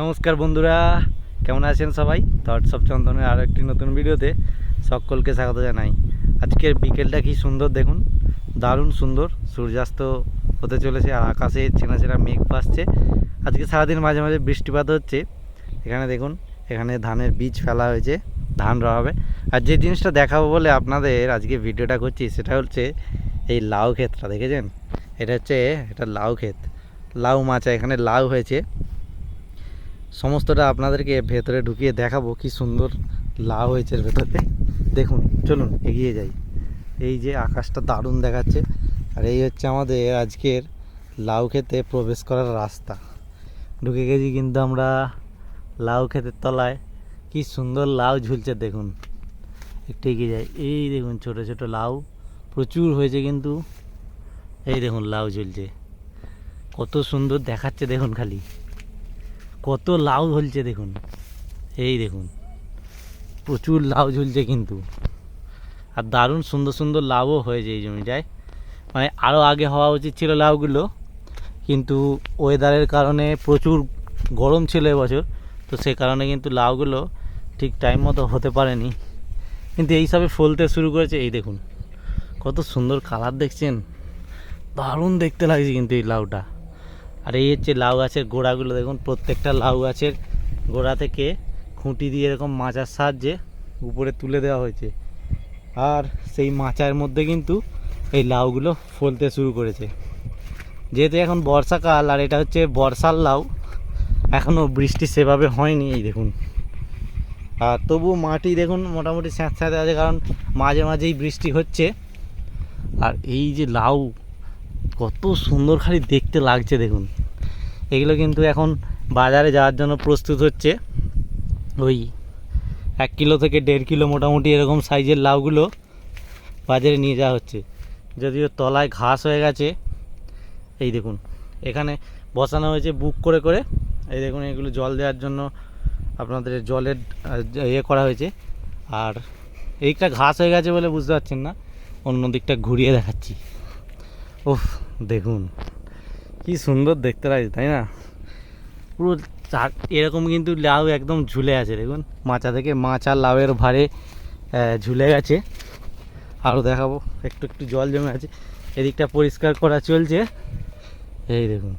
নমস্কার বন্ধুরা, কেমন আছেন সবাই? থটস অফ চন্দনের আরও একটি নতুন ভিডিওতে সকলকে স্বাগত জানাই। আজকের বিকেলটা কি সুন্দর দেখুন, দারুণ সুন্দর, সূর্যাস্ত হতে চলেছে আর আকাশে চেনা চেনা মেঘ ভাসছে। আজকে সারাদিন মাঝে মাঝে বৃষ্টিপাত হচ্ছে। এখানে দেখুন, এখানে ধানের বীজ ফেলা হয়েছে, ধান রওয়া হবে। আর যে জিনিসটা দেখাবো বলে আপনাদের আজকে ভিডিওটা করছি, সেটা হচ্ছে এই লাউ ক্ষেতটা, দেখেছেন? এটা হচ্ছে, এটা লাউ ক্ষেত। লাউ মাচা, এখানে লাউ হয়েছে। সমস্তটা আপনাদেরকে ভেতরে ঢুকিয়ে দেখাবো কি সুন্দর লাউ হয়েছে ভেতরে দেখুন, চলুন, এগিয়ে যাই। এই যে আকাশটা দারুণ দেখাচ্ছে, আর এই হচ্ছে আমাদের আজকের লাউ খেতে প্রবেশ করার রাস্তা। ঢুকে গেছি কিন্তু আমরা লাউ ক্ষেতের তলায়। কি সুন্দর লাউ ঝুলছে, দেখুন। একটু এগিয়ে যাই। এই দেখুন, ছোট ছোট লাউ। প্রচুর হয়েছে কিন্তু। এই দেখুন, লাউ ঝুলছে। কত সুন্দর দেখাচ্ছে, দেখুন খালি। কত লাউ ঝুলছে দেখুন। এই দেখুন, প্রচুর লাউ ঝুলছে কিন্তু। আর দারুণ সুন্দর সুন্দর লাউও হয়েছে এই জমিটায়। মানে আরও আগে হওয়া উচিত ছিল লাউগুলো, কিন্তু ওয়েদারের কারণে প্রচুর গরম ছিল এবছর, তো সে কারণে কিন্তু লাউগুলো ঠিক টাইম মতো হতে পারেনি। কিন্তু এইসবে ফলতে শুরু করেছে, এই দেখুন, কত সুন্দর কালার দেখছেন। দারুণ দেখতে লাগছে কিন্তু এই লাউটা। আর এই হচ্ছে লাউ গাছের গোড়াগুলো, দেখুন প্রত্যেকটা লাউ গাছের গোড়া থেকে খুঁটি দিয়ে এরকম মাচার সাহায্যে উপরে তুলে দেওয়া হয়েছে। আর সেই মাচার মধ্যে কিন্তু এই লাউগুলো ফলতে শুরু করেছে। যেহেতু এখন বর্ষাকাল আর এটা হচ্ছে বর্ষার লাউ এখনও বৃষ্টি সেভাবে হয়নি, এই দেখুন। আর তবু মাটি দেখুন মোটামুটি স্যাঁতস্যাঁতে আছে, কারণ মাঝে মাঝেই বৃষ্টি হচ্ছে। আর এই যে লাউ কত সুন্দর খালি দেখতে লাগছে দেখুন। এগুলো কিন্তু এখন বাজারে যাওয়ার জন্য প্রস্তুত হচ্ছে। ওই এক কিলো থেকে দেড় কিলো মোটামুটি এরকম সাইজের লাউগুলো বাজারে নিয়ে যাওয়া হচ্ছে। যদিও তলায় ঘাস হয়ে গেছে। এই দেখুন, এখানে বসানো হয়েছে বুক করে করে। এই দেখুন, এগুলো জল দেওয়ার জন্য আপনাদের জলের ইয়ে করা হয়েছে। আর এইটা ঘাস হয়ে গেছে বলে বুঝতে পারছেন না। অন্য দিকটা ঘুরিয়ে দেখাচ্ছি। ওফ দেখুন, কি সুন্দর দেখতে লাগছে, তাই না? পুরো চার, এরকম কিন্তু লাউ একদম ঝুলে আছে, দেখুন। মাচা থেকে মাচা লাউয়ের ভারে ঝুলে গেছে। আরও দেখাবো, একটু একটু জল জমে আছে। এদিকটা পরিষ্কার করা চলছে। এই দেখুন,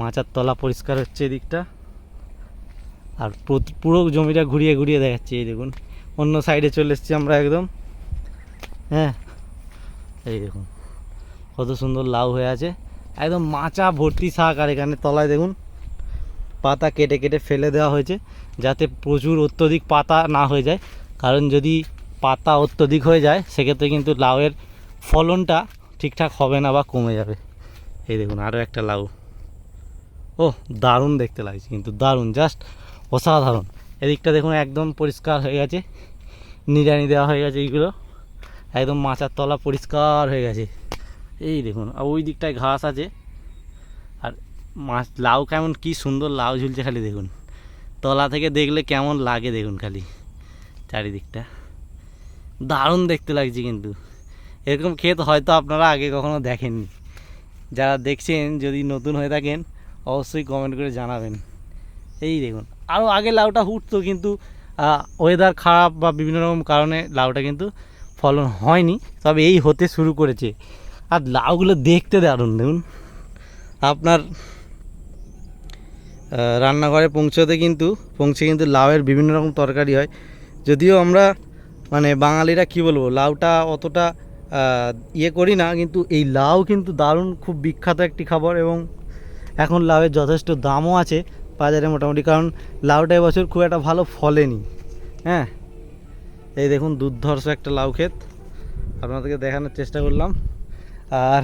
মাচার তলা পরিষ্কার হচ্ছে এদিকটা। আর পুরো জমিটা ঘুরিয়ে ঘুরিয়ে দেখাচ্ছি, এই দেখুন। অন্য সাইডে চলে এসেছি আমরা একদম। হ্যাঁ এই দেখুন। কত সুন্দর লাউ হয়ে আছে। একদম মাচা ভর্তি শাক আর এখানে তলায় দেখুন, পাতা কেটে কেটে ফেলে দেওয়া হয়েছে, যাতে প্রচুর অত্যধিক পাতা না হয়ে যায়। কারণ যদি পাতা অত্যধিক হয়ে যায়, সেক্ষেত্রে কিন্তু লাউয়ের ফলনটা ঠিকঠাক হবে না বা কমে যাবে। এই দেখুন আরও একটা লাউ। ও দারুণ দেখতে লাগছে কিন্তু, দারুণ, জাস্ট অসাধারণ। এদিকটা দেখুন, একদম পরিষ্কার হয়ে গেছে, নিড়ানি দেওয়া হয়ে গেছে এইগুলো। একদম মাচার তলা পরিষ্কার হয়ে গেছে। এই দেখুন, আর ওই দিকটায় ঘাস আছে। আর মাছ, লাউ কেমন কি সুন্দর লাউ ঝুলছে খালি দেখুন। তলা থেকে দেখলে কেমন লাগে দেখুন খালি, চারিদিকটা। দারুণ দেখতে লাগছে কিন্তু। এরকম ক্ষেত হয়তো আপনারা আগে কখনো দেখেননি। যারা দেখছেন, যদি নতুন হয়ে থাকেন, অবশ্যই কমেন্ট করে জানাবেন। এই দেখুন আরও আগে লাউটা উঠতো কিন্তু ওয়েদার খারাপ বা বিভিন্ন রকম কারণে লাউটা কিন্তু ফলন হয়নি। তবে এই হতে শুরু করেছে। আর লাউগুলো দেখতে দারুণ, দেখুন। আপনার রান্নাঘরে পৌঁছতে কিন্তু, পৌঁছে কিন্তু লাউয়ের বিভিন্ন রকম তরকারি হয়। যদিও আমরা মানে বাঙালিরা কি বলব, লাউটা অতটা ইয়ে করি না, কিন্তু এই লাউ কিন্তু দারুণ, খুব বিখ্যাত একটি খাবার এবং এখন লাউয়ের যথেষ্ট দামও আছে বাজারে মোটামুটি, কারণ লাউটা এবছর খুব একটা ভালো ফলেনি। হ্যাঁ? এই দেখুন দুর্ধর্ষ একটা লাউ ক্ষেত। আপনাদেরকে দেখানোর চেষ্টা করলাম। আর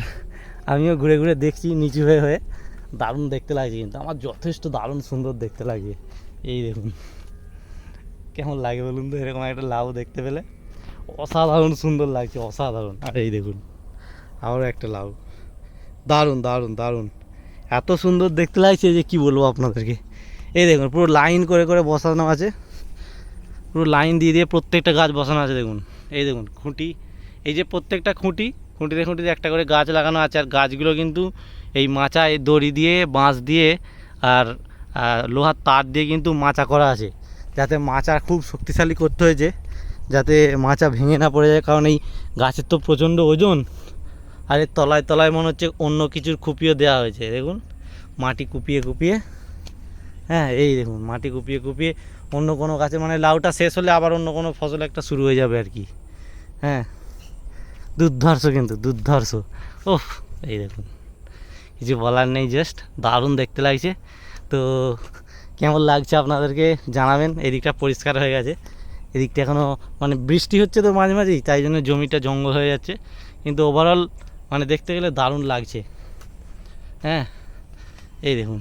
আমিও ঘুরে ঘুরে দেখছি নিচু হয়ে হয়ে। দারুণ দেখতে লাগছে কিন্তু। আমার যথেষ্ট দারুণ সুন্দর দেখতে লাগে এই দেখুন। কেমন লাগে বলুন তো? এরকম একটা লাউ দেখতে পেলে। অসাধারণ সুন্দর লাগছে, অসাধারণ। আর এই দেখুন আরও একটা লাউ। দারুণ দারুণ দারুণ। এত সুন্দর দেখতে লাগছে যে কি বলব আপনাদেরকে। এই দেখুন, পুরো লাইন করে করে বসানো আছে। পুরো লাইন দিয়ে দিয়ে প্রত্যেকটা গাছ বসানো আছে, দেখুন। এই দেখুন, খুঁটি। এই যে প্রত্যেকটা খুঁটি খুঁটিতে খুঁটিতে একটা করে গাছ লাগানো আছে আর গাছগুলো কিন্তু এই মাচায় দড়ি দিয়ে, বাঁশ দিয়ে আর লোহার তার দিয়ে কিন্তু মাচা করা আছে। যাতে মাচা খুব শক্তিশালী করতে হয়েছে যাতে মাচা ভেঙে না পড়ে যায়। কারণ এই গাছের তো প্রচণ্ড ওজন। আর এর তলায় তলায় মনে হচ্ছে অন্য কিছুর কুপিয়ে দেওয়া হয়েছে। দেখুন, মাটি কুপিয়ে কুপিয়ে হ্যাঁ এই দেখুন, মাটি কুপিয়ে কুপিয়ে অন্য কোনো গাছে মানে লাউটা শেষ হলে আবার অন্য কোনো ফসল একটা শুরু হয়ে যাবে আর কি। হ্যাঁ। দুর্ধর্ষ কিন্তু, দুর্ধর্ষ। ওহ এই দেখুন। কিছু বলার নেই জাস্ট দারুণ দেখতে লাগছে। তো কেমন লাগছে আপনাদেরকে জানাবেন? এদিকটা পরিষ্কার হয়ে গেছে। এদিকটা এখনও মানে বৃষ্টি হচ্ছে তো মাঝে মাঝেই, তাই জন্য জমিটা জঙ্গল হয়ে যাচ্ছে। কিন্তু ওভারঅল মানে দেখতে গেলে দারুণ লাগছে। হ্যাঁ এই দেখুন।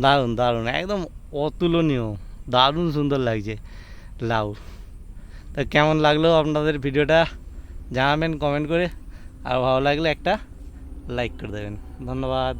দারুণ দারুণ, একদম অতুলনীয়, দারুণ সুন্দর লাগছে। লাউ। তা কেমন লাগল আপনাদের ভিডিওটা? জানাবেন কমেন্ট করে। আর ভালো লাগলে একটা লাইক করে দেবেন। ধন্যবাদ।